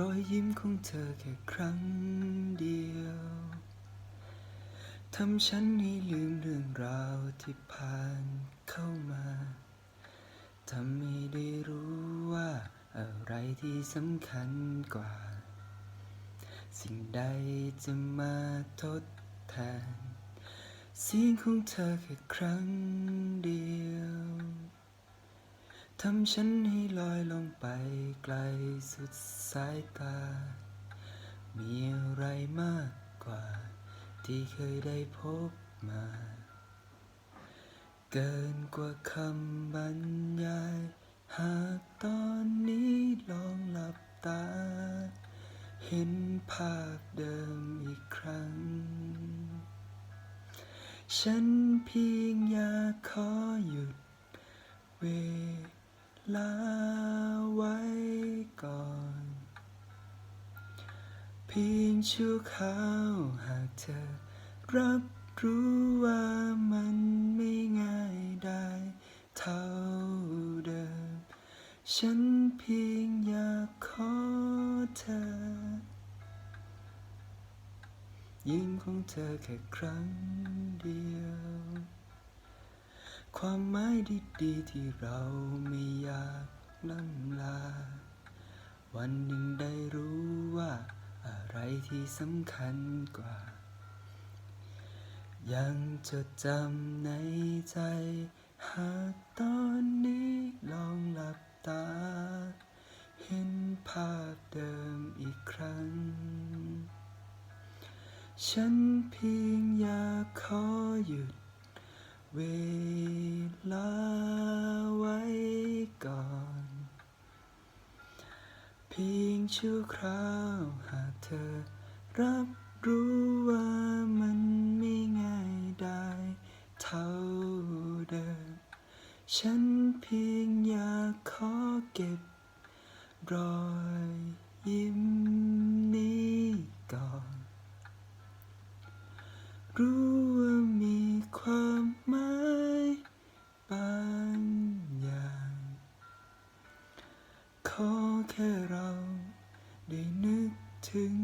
รอยยิ้มของเธอแค่ครั้งเดียวทำฉันให้ลืมเรื่องราวที่ผ่านเข้ามาทำให้ได้รู้ว่าอะไรที่สำคัญกว่า สิ่งใดจะมาทดแทนเสียงของเธอแค่ครั้งเดียว ทำฉันให้ลอยลงไปไกลสุดสายตา มีอะไรมากกว่า ที่เคยได้พบมา เกินกว่าคำบรรยาย หากตอนนี้ลองหลับตา เห็นภาพเดิมอีกครั้ง ฉันเพียงอยากขอหยุด ลาไว้ก่อน เพียงชั่วคราวหากเธอ รับรู้ว่ามันไม่ง่ายได้เท่าเดิม ฉันเพียงอยากขอเธอ ยิ้มของเธอแค่ครั้งเดียว ความหมายดีๆที่เราไม่อยากล่ำลา วันหนึ่งได้รู้ว่า อะไรที่สำคัญกว่า ยังจดจำในใจ หากตอนนี้ลองหลับตา เห็นภาพเดิมอีกครั้ง ฉันเพียงอยาก พียงชั่วคราวหากเธอ รับรู้ว่ามันไม่ง่ายได้เท่าเดิม ฉันเพียงอยากขอเก็บ รอยยิ้มนี้ก่อน รู้ว่ามีความหมายบางอย่าง ขอแค่เรา ถึงเวลา